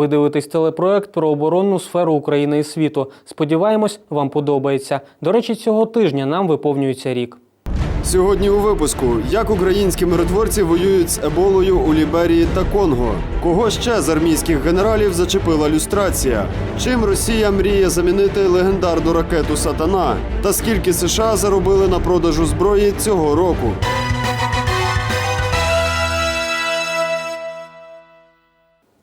Ви дивитесь телепроект про оборонну сферу України і світу. Сподіваємось, вам подобається. До речі, цього тижня нам виповнюється рік. Сьогодні у випуску як українські миротворці воюють з еболою у Ліберії та Конго. Кого ще з армійських генералів зачепила люстрація? Чим Росія мріє замінити легендарну ракету Сатана? Та скільки США заробили на продажу зброї цього року?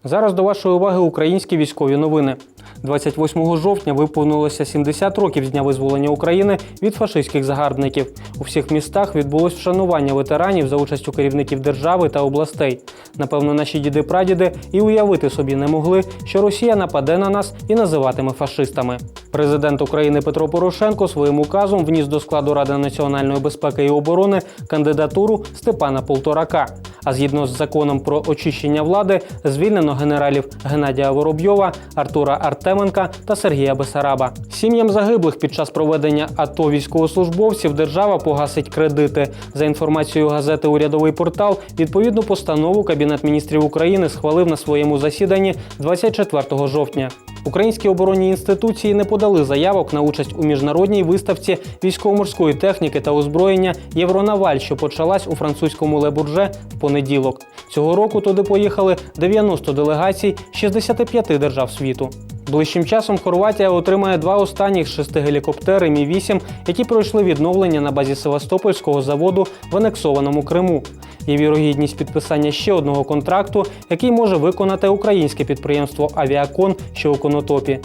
Зараз до вашої уваги українські військові новини. 28 жовтня виповнилося 70 років з дня визволення України від фашистських загарбників. У всіх містах відбулось вшанування ветеранів за участю керівників держави та областей. Напевно, наші діди-прадіди і уявити собі не могли, що Росія нападе на нас і називатиме фашистами. Президент України Петро Порошенко своїм указом вніс до складу Ради національної безпеки і оборони кандидатуру Степана Полторака. А згідно з законом про очищення влади, звільнено генералів Геннадія Воробйова, Артура Артеменка та Сергія Бесараба. Сім'ям загиблих під час проведення АТО військовослужбовців держава погасить кредити. За інформацією газети Урядовий портал, відповідну постанову Кабінет міністрів України схвалив на своєму засіданні 24 жовтня. Українські оборонні інституції не подали заявок на участь у міжнародній виставці військово-морської техніки та озброєння Євронаваль, що почалась у французькому Лебурже в понеділок. Цього року туди поїхали 90 делегацій з 65 держав світу. Ближчим часом Хорватія отримає два останніх шести гелікоптери Мі 8 які пройшли відновлення на базі Севастопольського заводу в анексованому Криму. Є вірогідність підписання ще одного контракту, який може виконати українське підприємство Авіакон, що у Конотопі.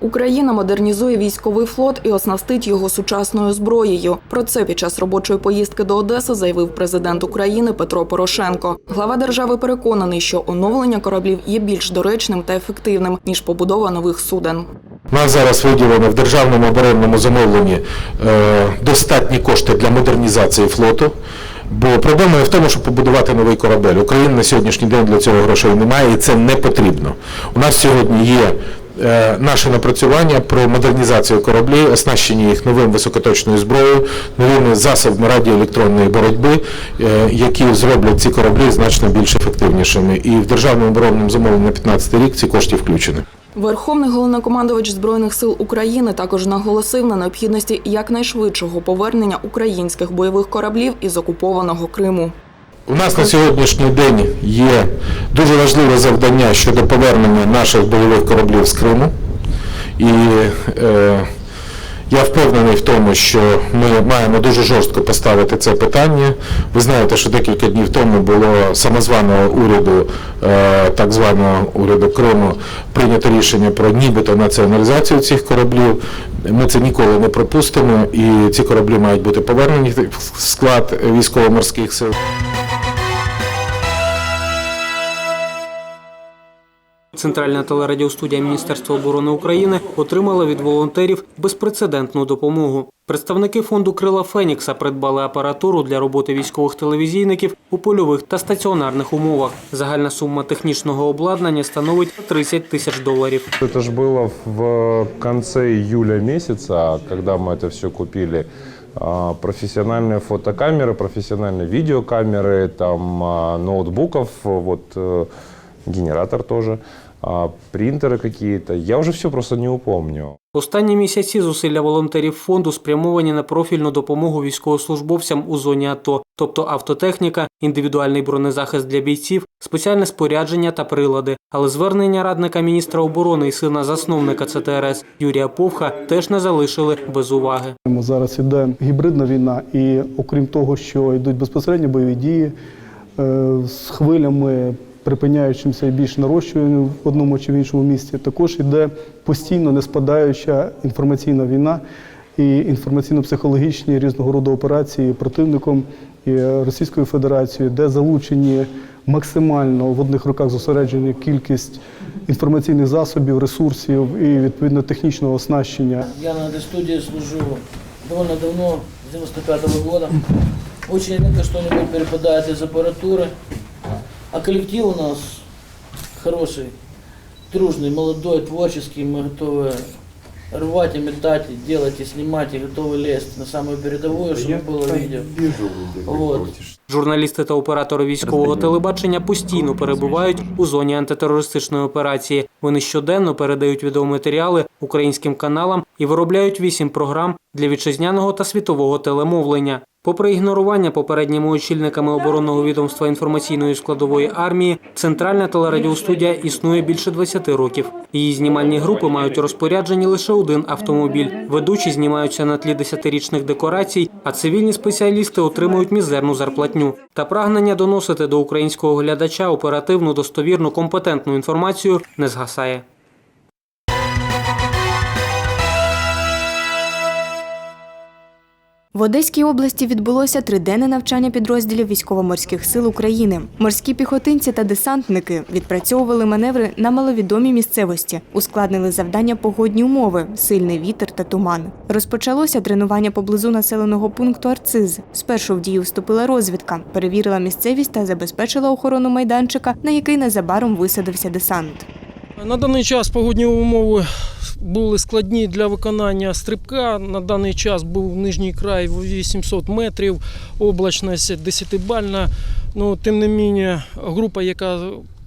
Україна модернізує військовий флот і оснастить його сучасною зброєю. Про це під час робочої поїздки до Одеси заявив президент України Петро Порошенко. Глава держави переконаний, що оновлення кораблів є більш доречним та ефективним ніж побудова нових суден. Нас зараз виділено в державному оборонному замовленні е, достатні кошти для модернізації флоту. Бо проблема в тому, щоб побудувати новий корабель. Україна на сьогоднішній день для цього грошей немає, і це не потрібно. У нас сьогодні є наше напрацювання про модернізацію кораблів, оснащення їх новим високоточною зброєю, новими засобами радіоелектронної боротьби, е, які зроблять ці кораблі значно більш ефективнішими. І в державному оборонному замовленні на 15 рік ці кошти включені. Верховний головнокомандувач збройних сил України також наголосив на необхідності якнайшвидшого повернення українських бойових кораблів із окупованого Криму. У нас на сьогоднішній день є дуже важливе завдання щодо повернення наших бойових кораблів з Криму. І е, я впевнений в тому, що ми маємо дуже жорстко поставити це питання. Ви знаєте, що декілька днів тому було самозваного уряду, е, так званого уряду Криму, прийнято рішення про нібито націоналізацію цих кораблів. Ми це ніколи не пропустимо, і ці кораблі мають бути повернені в склад військово-морських сил. Центральна телерадіостудія Міністерства оборони України отримала від волонтерів безпрецедентну допомогу. Представники фонду Крила Фенікса придбали апаратуру для роботи військових телевізійників у польових та стаціонарних умовах. Загальна сума технічного обладнання становить 30 тисяч доларів. Это же было в конце июля месяца, когда мы это все купили. А, Профессиональные фотокамеры, профессиональные видеокамеры, там а, ноутбуков, вот э, генератор тоже, а, принтеры какие-то. Я уже все просто не упомню. Останні місяці зусилля волонтерів фонду спрямовані на профільну допомогу військовослужбовцям у зоні АТО, тобто автотехніка, індивідуальний бронезахист для бійців, спеціальне спорядження та прилади. Але звернення радника міністра оборони і сина засновника ЦТРС Юрія Повха теж не залишили без уваги. Зараз іде гібридна війна, і окрім того, що йдуть безпосередньо бойові дії е, з хвилями, припиняючимся і більш нарощуванням в одному чи в іншому місці, також йде постійно не спадаюча інформаційна війна і інформаційно-психологічні різного роду операції противником і Російською Федерацією, де залучені максимально в одних руках зосереджена кількість інформаційних засобів, ресурсів і відповідно технічного оснащення. Я на студии служу довольно давно, с 95 -го года. Очень редко что-нибудь перепадает из аппаратуры. А коллектив у нас хороший, дружный, молодой, творческий. Мы готовы рвать и метать, и делать, и снимать, и готовы лезть на самую передовую, чтобы было видео. Вот. Журналісти та оператори військового телебачення постійно перебувають у зоні антитерористичної операції. Вони щоденно передають відеоматеріали українським каналам і виробляють вісім програм для вітчизняного та світового телемовлення. Попри ігнорування попередніми очільниками оборонного відомства інформаційної складової армії, центральна телерадіостудія існує більше 20 років. Її знімальні групи мають у розпорядженні лише один автомобіль. Ведучі знімаються на тлі десятирічних декорацій, а цивільні спеціалісти отримують мізерну зарплатню. Та прагнення доносити до українського глядача оперативну, достовірну, компетентну інформацію не згасає. В Одеській області відбулося триденне навчання підрозділів військово-морських сил України. Морські піхотинці та десантники відпрацьовували маневри на маловідомій місцевості, ускладнили завдання погодні умови, сильний вітер та туман. Розпочалося тренування поблизу населеного пункту Арциз. Спершу в дію вступила розвідка, перевірила місцевість та забезпечила охорону майданчика, на який незабаром висадився десант. На даний час погодні умови були складні для виконання стрибка. На даний час був нижній край 800 метрів, облачність 10-бальна. Ну, тим не менше, група, яка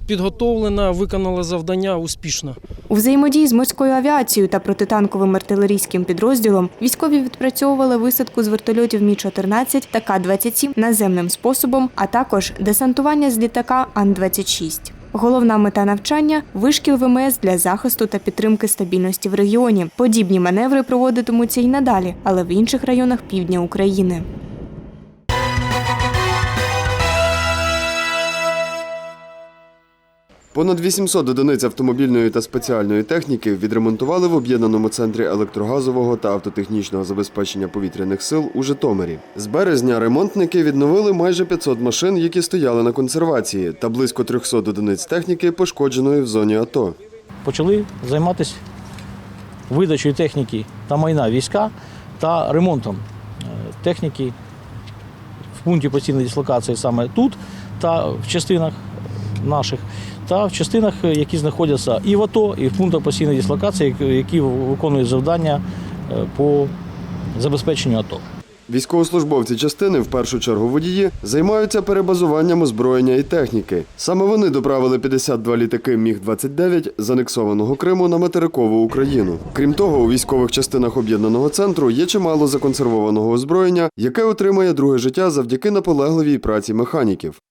підготовлена, виконала завдання успішно. У взаємодії з морською авіацією та протитанковим артилерійським підрозділом військові відпрацьовували висадку з вертольотів Мі-14 та К-27 наземним способом, а також десантування з літака Ан-26. Головна мета навчання вишкіл ВМС для захисту та підтримки стабільності в регіоні. Подібні маневри проводитимуться й надалі, але в інших районах півдня України. Понад 800 одиниць автомобільної та спеціальної техніки відремонтували в об'єднаному центрі електрогазового та автотехнічного забезпечення повітряних сил у Житомирі. З березня ремонтники відновили майже 500 машин, які стояли на консервації, та близько 300 одиниць техніки, пошкодженої в зоні АТО. почали займатися видачею техніки та майна війська та ремонтом е, техніки в пункті постійної дислокації саме тут та в частинах наших, та в частинах, е, які знаходяться і в АТО, і в пунктах постійної дислокації, які виконують завдання е, по забезпеченню АТО. Військовослужбовці частини, в першу чергу водії, займаються перебазуванням озброєння і техніки. Саме вони доправили 52 літаки Міг-29 з анексованого Криму на материкову Україну. Крім того, у військових частинах об'єднаного центру є чимало законсервованого озброєння, яке отримає друге життя завдяки наполегливій праці механіків.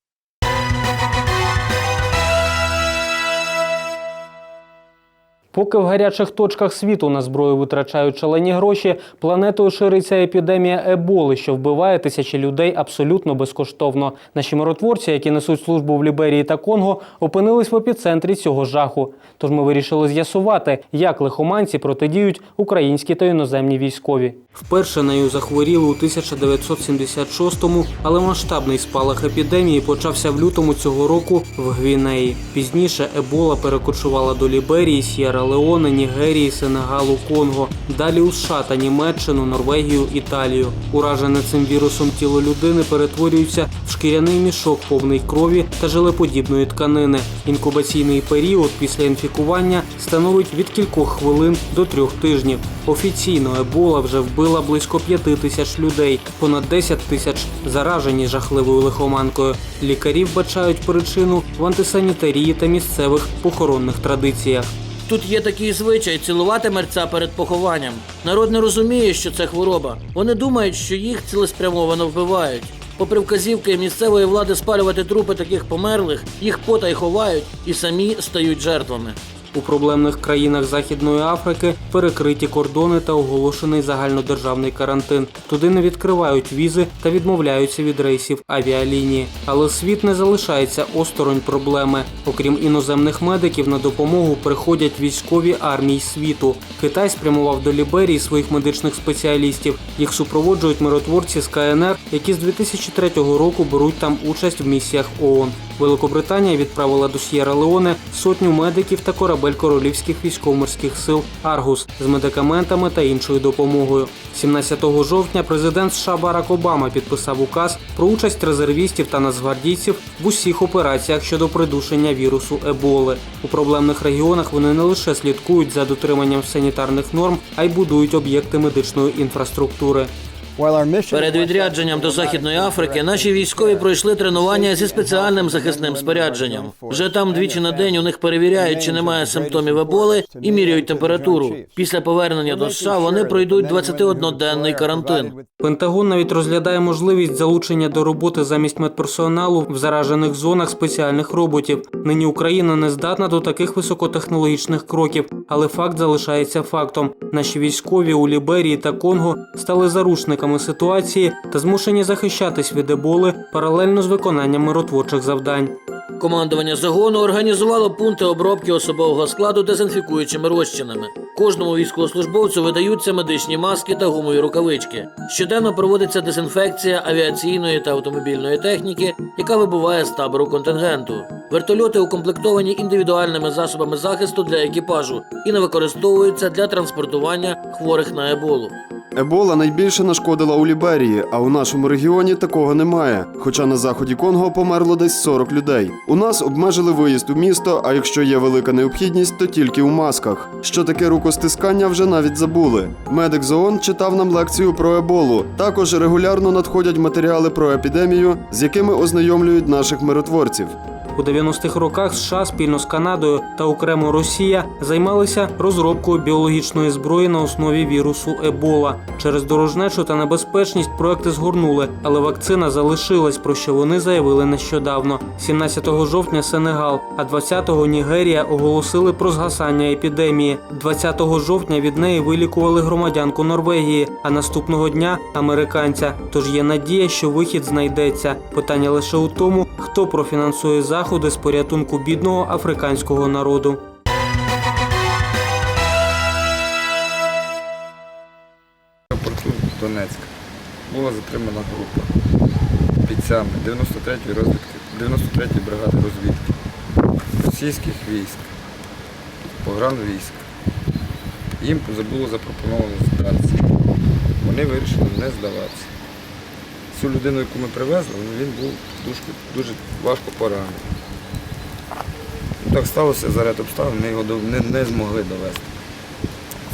Поки в гарячих точках світу на зброю витрачають шалені гроші, планетою шириться епідемія еболи, що вбиває тисячі людей абсолютно безкоштовно. Наші миротворці, які несуть службу в Ліберії та Конго, опинились в епіцентрі цього жаху. Тож ми вирішили з'ясувати, як лихоманці протидіють українські та іноземні військові. Вперше нею захворіли у 1976-му, але масштабний спалах епідемії почався в лютому цього року в Гвінеї. Пізніше ебола перекочувала до Ліберії, Сєра Леоне, Нігерії, Сенегалу, Конго, далі у США та Німеччину, Норвегію, Італію. Уражене цим вірусом тіло людини перетворюється в шкіряний мішок повний крові та жилеподібної тканини. Інкубаційний період після інфікування становить від кількох хвилин до трьох тижнів. Офіційно ебола вже вбила близько п'яти тисяч людей, понад 10 тисяч заражені жахливою лихоманкою. Лікарі вбачають причину в антисанітарії та місцевих похоронних традиціях. Тут є такий звичай цілувати мерця перед похованням. Народ не розуміє, що це хвороба. Вони думають, що їх цілеспрямовано вбивають. Попри вказівки місцевої влади спалювати трупи таких померлих, їх потай ховають і самі стають жертвами. У проблемних країнах Західної Африки перекриті кордони та оголошений загальнодержавний карантин. Туди не відкривають візи та відмовляються від рейсів авіалінії. Але світ не залишається осторонь проблеми. Окрім іноземних медиків, на допомогу приходять військові армії світу. Китай спрямував до Ліберії своїх медичних спеціалістів. Їх супроводжують миротворці з КНР, які з 2003 року беруть там участь в місіях ООН. Великобританія відправила до С'єра Леоне сотню медиків та корабель королівських військово-морських сил Аргус з медикаментами та іншою допомогою. 17 жовтня президент США Барак Обама підписав указ про участь резервістів та нацгвардійців в усіх операціях щодо придушення вірусу Еболи. У проблемних регіонах вони не лише слідкують за дотриманням санітарних норм, а й будують об'єкти медичної інфраструктури. Перед відрядженням до Західної Африки наші військові пройшли тренування зі спеціальним захисним спорядженням. Вже там двічі на день у них перевіряють, чи немає симптомів еболи, і міряють температуру. Після повернення до США вони пройдуть 21-денний карантин. Пентагон навіть розглядає можливість залучення до роботи замість медперсоналу в заражених зонах спеціальних роботів. Нині Україна не здатна до таких високотехнологічних кроків, але факт залишається фактом. Наші військові у Ліберії та Конго стали зарушниками ситуації та змушені захищатись від еболи паралельно з виконанням миротворчих завдань. Командування загону організувало пункти обробки особового складу дезінфікуючими розчинами. Кожному військовослужбовцю видаються медичні маски та гумові рукавички. Щоденно проводиться дезінфекція авіаційної та автомобільної техніки, яка вибуває з табору контингенту. Вертольоти укомплектовані індивідуальними засобами захисту для екіпажу і не використовуються для транспортування хворих на еболу. Ебола найбільше нашкодила у Ліберії, а у нашому регіоні такого немає. Хоча на заході Конго померло десь 40 людей. У нас обмежили виїзд у місто, а якщо є велика необхідність, то тільки у масках. Що таке рукостискання, вже навіть забули. Медик з читав нам лекцію про еболу. Також регулярно надходять матеріали про епідемію, з якими ознайомлюють наших миротворців. У 90-х роках США спільно з Канадою та окремо Росія займалися розробкою біологічної зброї на основі вірусу Ебола. Через дорожнечу та небезпечність проекти згорнули, але вакцина залишилась, про що вони заявили нещодавно. 17 жовтня Сенегал, а 20-го Нігерія оголосили про згасання епідемії. 20 жовтня від неї вилікували громадянку Норвегії, а наступного дня американця. Тож є надія, що вихід знайдеться. Питання лише у тому, хто профінансує заходи з порятунку бідного африканського народу. аеропорту Донецька була затримана група бійцями 93-ї розвідки, 93-ї бригади розвідки російських військ, погранвійськ. Їм було запропоновано здатися. Вони вирішили не здаватися. Цю людину, яку ми привезли, він був дуже, дуже важко поранений. Ну, Так сталося за ряд обставин, ми його не, не змогли довести.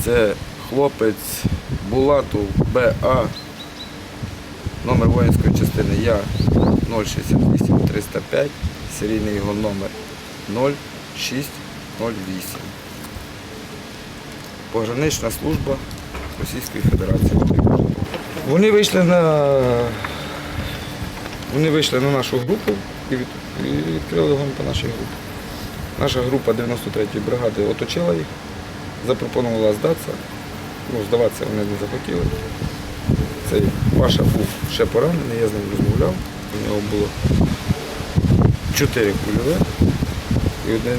Це хлопець Булатов БА, номер воїнської частини Я 068 305, серійний його номер 0608. Погранична служба Російської Федерації. Вони вийшли на вони вийшли на нашу групу і відкрили вогонь по нашій групі. Наша група 93-ї бригади оточила їх, запропонувала здатися. Ну, здаватися вони не захотіли. Цей Паша був ще поранений, я з ним розмовляв. У нього було чотири кульове і один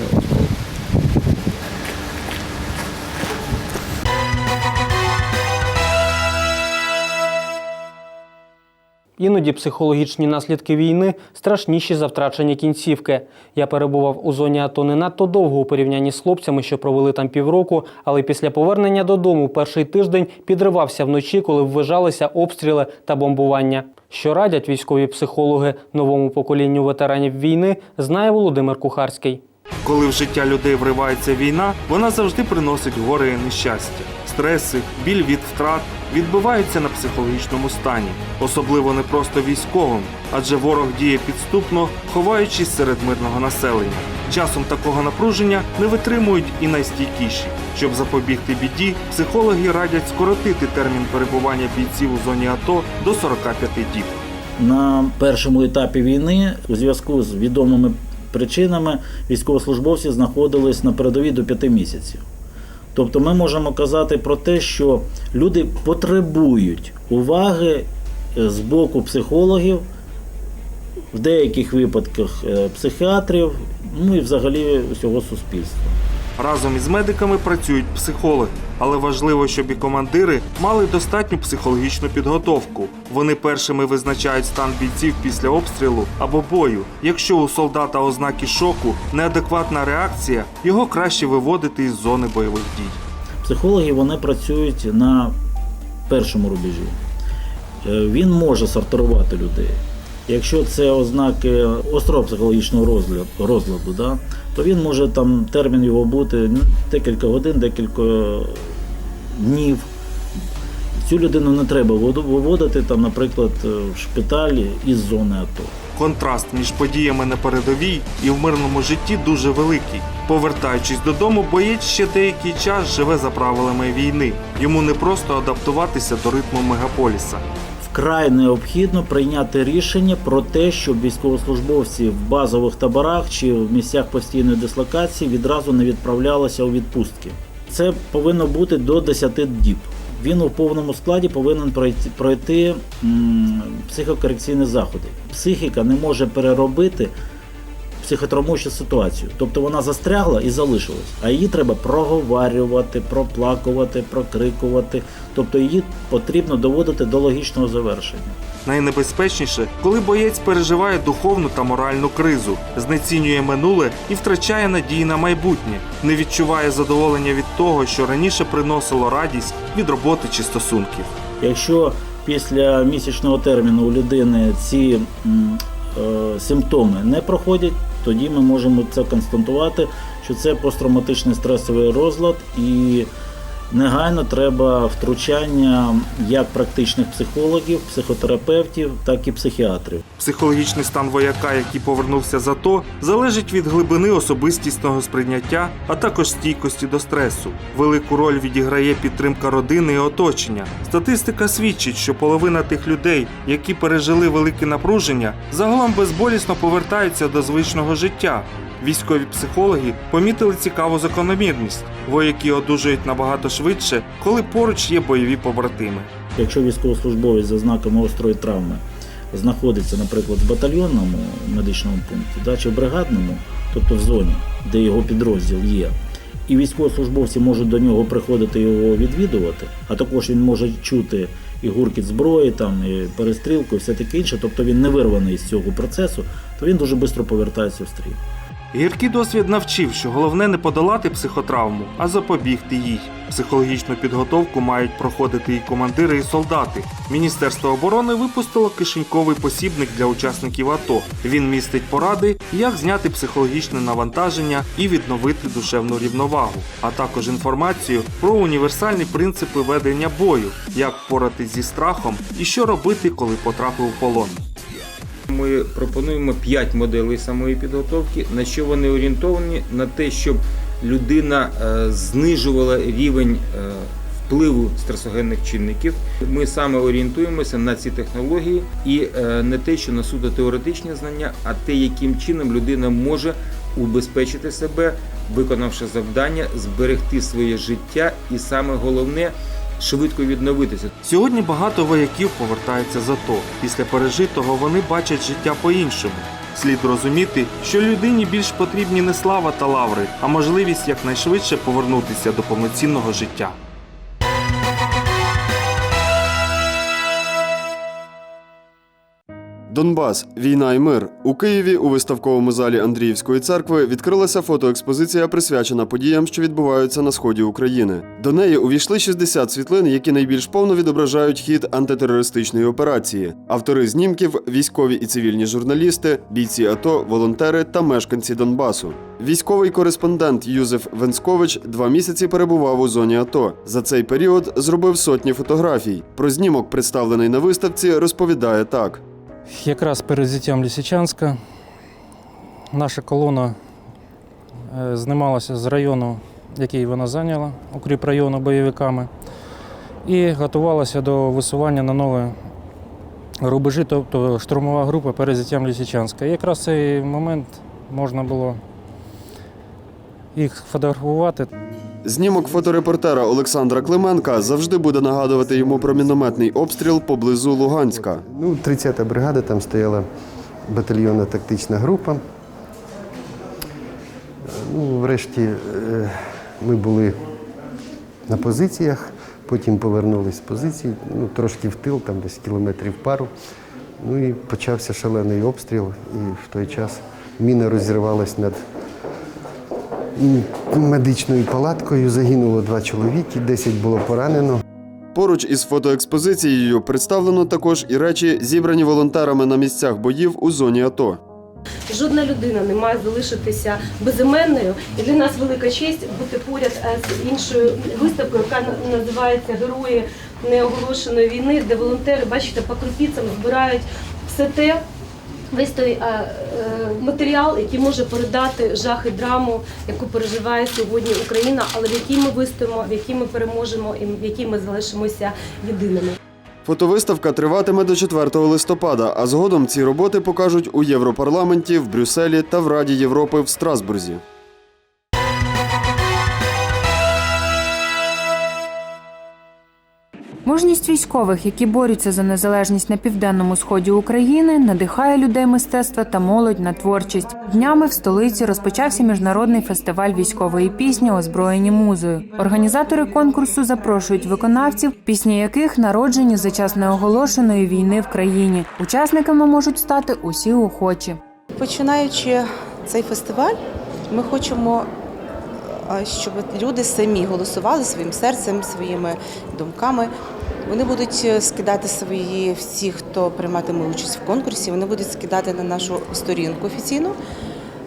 Іноді психологічні наслідки війни страшніші за втрачені кінцівки. Я перебував у зоні АТО не надто довго у порівнянні з хлопцями, що провели там півроку, але після повернення додому перший тиждень підривався вночі, коли ввижалися обстріли та бомбування. Що радять військові психологи новому поколінню ветеранів війни, знає Володимир Кухарський. Коли в життя людей вривається війна, вона завжди приносить горе і нещастя. Стреси, біль від втрат відбиваються на психологічному стані, особливо не просто військовим, адже ворог діє підступно, ховаючись серед мирного населення. Часом такого напруження не витримують і найстійкіші. Щоб запобігти біді, психологи радять скоротити термін перебування бійців у зоні АТО до 45 діб. На першому етапі війни у зв'язку з відомими причинами військовослужбовці знаходились на передовій до 5 місяців. Тобто ми можемо казати про те, що люди потребують уваги е, з боку психологів, в деяких випадках е, психіатрів, ну і взагалі усього суспільства. Разом із медиками працюють психологи, але важливо, щоб і командири мали достатню психологічну підготовку. Вони першими визначають стан бійців після обстрілу або бою. Якщо у солдата ознаки шоку, неадекватна реакція, його краще виводити із зони бойових дій. Психологи вони працюють на першому рубежі. Е, Він може сортувати людей. Якщо це ознаки острого психологічного розгляду, розладу, да, то він може там термін його бути ну, декілька годин, декілька днів. Цю людину не треба виводити, там, наприклад, е, в шпиталі із зони АТО. Контраст між подіями на передовій і в мирному житті дуже великий. Повертаючись додому, боєць ще деякий час живе за правилами війни. Йому не просто адаптуватися до ритму мегаполіса. Вкрай необхідно прийняти рішення про те, щоб військовослужбовці в базових таборах чи в місцях постійної дислокації відразу не відправлялися у відпустки. Це повинно бути до 10 діб. Він у повному складі повинен пройти, пройти м, психокорекційні заходи. Психіка не може переробити психотравмуючу ситуацію. Тобто вона застрягла і залишилась, а її треба проговарювати, проплакувати, прокрикувати. Тобто її потрібно доводити до логічного завершення. Найнебезпечніше, коли боєць переживає духовну та моральну кризу, знецінює минуле і втрачає надії на майбутнє, не відчуває задоволення від того, що раніше приносило радість від роботи чи стосунків. Якщо після місячного терміну у людини ці е, симптоми не проходять, тоді ми можемо це констатувати, що це посттравматичний стресовий розлад і негайно треба втручання як практичних психологів, психотерапевтів, так і психіатрів. Психологічний стан вояка, який повернувся з АТО, залежить від глибини особистісного сприйняття, а також стійкості до стресу. Велику роль відіграє підтримка родини і оточення. Статистика свідчить, що половина тих людей, які пережили велике напруження, загалом безболісно повертаються до звичного життя. Військові психологи помітили цікаву закономірність. Вояки одужують набагато швидше, коли поруч є бойові побратими. Якщо військовослужбовець за знаками острої травми знаходиться, наприклад, в батальйонному медичному пункті да, чи в бригадному, тобто в зоні, де його підрозділ є, і військовослужбовці можуть до нього приходити його відвідувати, а також він може чути і гуркіт зброї, там, і перестрілку, і все таке інше, тобто він не вирваний з цього процесу, то він дуже швидко повертається в стрій. Гіркий досвід навчив, що головне не подолати психотравму, а запобігти їй. Психологічну підготовку мають проходити і командири, і солдати. Міністерство оборони випустило кишеньковий посібник для учасників АТО. Він містить поради, як зняти психологічне навантаження і відновити душевну рівновагу, а також інформацію про універсальні принципи ведення бою, як впоратись зі страхом і що робити, коли потрапив у полон. Ми пропонуємо 5 моделей самої підготовки, на що вони орієнтовані на те, щоб людина е, знижувала рівень е, впливу стресогенних чинників. Ми саме орієнтуємося на ці технології і е, не те, що на суто теоретичні знання, а те, яким чином людина може убезпечити себе, виконавши завдання, зберегти своє життя і саме головне швидко відновитися. Сьогодні багато вояків повертаються з АТО. Після пережитого вони бачать життя по-іншому. Слід розуміти, що людині більш потрібні не слава та лаври, а можливість якнайшвидше повернутися до повноцінного життя. Донбас, війна і мир. У Києві у виставковому залі Андріївської церкви відкрилася фотоекспозиція, присвячена подіям, що відбуваються на сході України. До неї увійшли 60 світлин, які найбільш повно відображають хід антитерористичної операції. Автори знімків військові і цивільні журналісти, бійці АТО, волонтери та мешканці Донбасу. Військовий кореспондент Юзеф Венскович два місяці перебував у зоні АТО. За цей період зробив сотні фотографій. Про знімок, представлений на виставці, розповідає так. Якраз перед зіттям Лісичанська наша колона е, знімалася з району, який вона зайняла, укріп району бойовиками, і готувалася до висування на нові рубежі, тобто штурмова група перед зіттям Лісичанська. І якраз цей момент можна було їх фотографувати. Знімок фоторепортера Олександра Клименка завжди буде нагадувати йому про мінометний обстріл поблизу Луганська. Ну, 30-та бригада, там стояла батальйонна тактична група. Ну, врешті е, ми були на позиціях, потім повернулись з позицій, ну, трошки в тил, там десь кілометрів пару. Ну і почався шалений обстріл, і в той час міна розірвалась над м, медичною палаткою. Загинуло два чоловіки, 10 було поранено. Поруч із фотоекспозицією представлено також і речі, зібрані волонтерами на місцях боїв у зоні АТО. Жодна людина не має залишитися безіменною, і для нас велика честь бути поряд е, з іншою виставкою, яка називається Герої неоголошеної війни, де волонтери, бачите, по крупіцям збирають все те. Весь той е, е, матеріал, який може передати жах і драму, яку переживає сьогодні Україна, але в якій ми вистоїмо, в якій ми переможемо і в якій ми залишимося єдиними. Фотовиставка триватиме до 4 листопада, а згодом ці роботи покажуть у Європарламенті, в Брюсселі та в Раді Європи в Страсбурзі. Мужність військових, які борються за незалежність на південному сході України, надихає людей мистецтва та молодь на творчість. Днями в столиці розпочався міжнародний фестиваль військової пісні Озброєні музою. Організатори конкурсу запрошують виконавців, пісні яких народжені за час неоголошеної війни в країні. Учасниками можуть стати усі охочі. Починаючи цей фестиваль, ми хочемо, щоб люди самі голосували своїм серцем, своїми думками. Вони будуть е, скидати свої всі, хто прийматиме участь в конкурсі, вони будуть скидати на нашу сторінку офіційну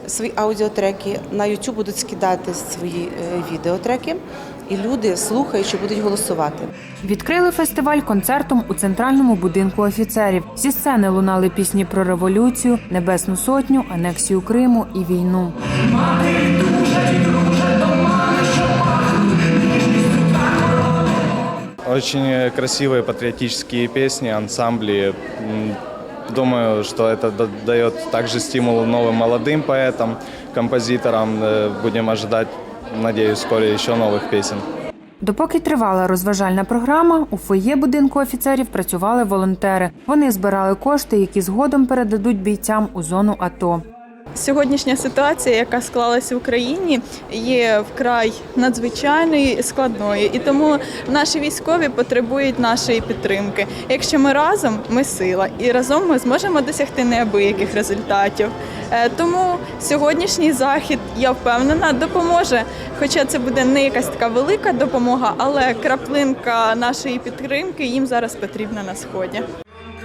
свої аудіотреки. На YouTube будуть скидати свої е, відеотреки, і люди, слухаючи, будуть голосувати. Відкрили фестиваль концертом у центральному будинку офіцерів. Зі сцени лунали пісні про революцію, небесну сотню, анексію Криму і війну. Очень красивые патриотические песни, ансамбли. М, Думаю, что это да- дает также стимул новым молодым поэтам, композиторам. Э, Будем ожидать, надеюсь, вскоре еще новых песен. Допоки тривала розважальна програма, у фоє будинку офіцерів працювали волонтери. Вони збирали кошти, які згодом передадуть бійцям у зону АТО. Сьогоднішня ситуація, яка склалась в Україні, є вкрай надзвичайною і складною, і тому наші військові потребують нашої підтримки. Якщо ми разом, ми сила, і разом ми зможемо досягти неабияких результатів. Е, Тому сьогоднішній захід, я впевнена, допоможе. Хоча це буде не якась така велика допомога, але краплинка нашої підтримки їм зараз потрібна на сході.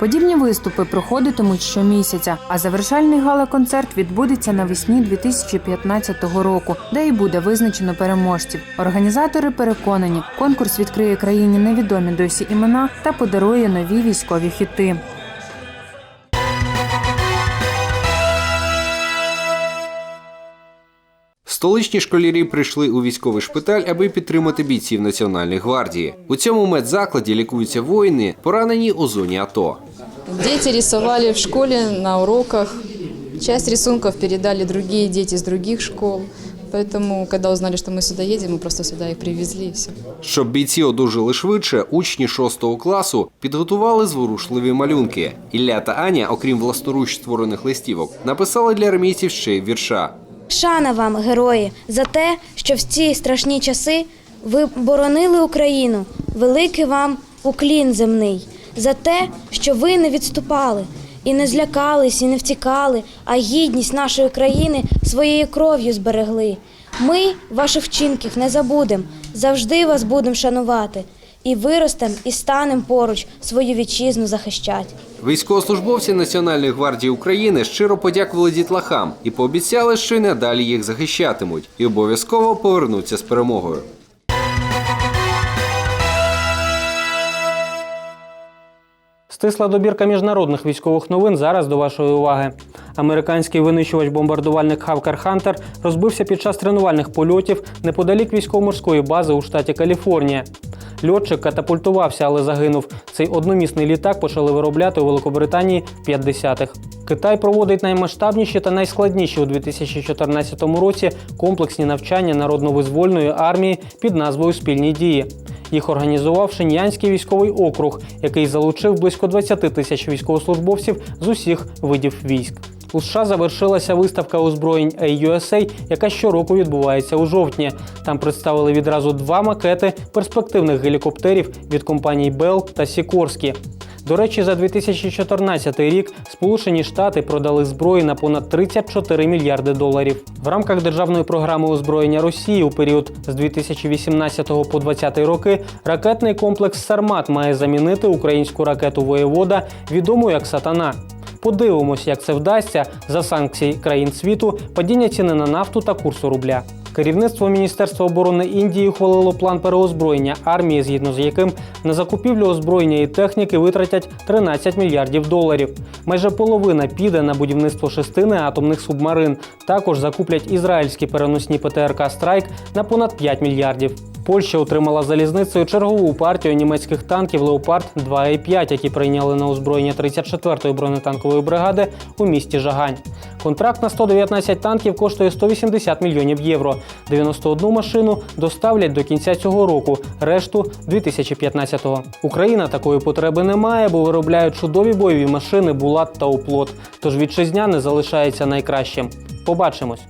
Подібні виступи проходитимуть щомісяця, а завершальний гала-концерт відбудеться навесні 2015 року, де і буде визначено переможців. Організатори переконані, конкурс відкриє країні невідомі досі імена та подарує нові військові хіти. Столичні школярі прийшли у військовий шпиталь, аби підтримати бійців Національної гвардії. У цьому медзакладі лікуються воїни, поранені у зоні АТО. Дети рисовали в школе на уроках. Часть рисунков передали другие дети из других школ. Поэтому, когда узнали, что мы сюда едем, мы просто сюда их привезли и все. Щоб бійці одужали швидше, учні 6 класу підготували зворушливі малюнки. Ілля та Аня, окрім власноруч створених листівок, написали для армійців ще й вірша. Шана вам, герої, за те, що в ці страшні часи ви боронили Україну. Великий вам уклін земний, за те, що ви не відступали і не злякались, і не втікали, а гідність нашої країни своєю кров'ю зберегли. Ми ваших вчинків не забудем, завжди вас будемо шанувати. І виростем, і станем поруч свою вітчизну захищать. Військовослужбовці Національної гвардії України щиро подякували дітлахам і пообіцяли, що й надалі їх захищатимуть, і обов'язково повернуться з перемогою. Стисла добірка міжнародних військових новин зараз до вашої уваги. Американський винищувач-бомбардувальник Хавкер Хантер розбився під час тренувальних польотів неподалік військово-морської бази у штаті Каліфорнія. Льотчик катапультувався, але загинув. Цей одномісний літак почали виробляти у Великобританії в 50-х. Китай проводить наймасштабніші та найскладніші у 2014 році комплексні навчання народно-визвольної армії під назвою Спільні дії. Їх організував Шин'янський військовий округ, який залучив близько 20 тисяч військовослужбовців з усіх видів військ. У США завершилася виставка озброєнь AUSA, яка щороку відбувається у жовтні. Там представили відразу два макети перспективних гелікоптерів від компаній Bell та Sikorsky. До речі, за 2014 рік Сполучені Штати продали зброї на понад 34 мільярди доларів. В рамках державної програми озброєння Росії у період з 2018 по 2020 роки ракетний комплекс Сармат має замінити українську ракету Воєвода, відому як Сатана. Подивимось, як це вдасться за санкцій країн світу, падіння ціни на нафту та курсу рубля. Керівництво Міністерства оборони Індії ухвалило план переозброєння армії, згідно з яким на закупівлю озброєння і техніки витратять 13 мільярдів доларів. Майже половина піде на будівництво шестини атомних субмарин. Також закуплять ізраїльські переносні ПТРК Страйк на понад 5 мільярдів. Польща отримала залізницею чергову партію німецьких танків Леопард 2 і 5 які прийняли на озброєння 34-ї бронетанкової бригади у місті Жагань. Контракт на 119 танків коштує 180 мільйонів євро. 91 машину доставлять до кінця цього року, решту 2015-го. Україна такої потреби не має, бо виробляють чудові бойові машини Булат та Оплот. Тож вітчизняне залишається найкращим. Побачимось.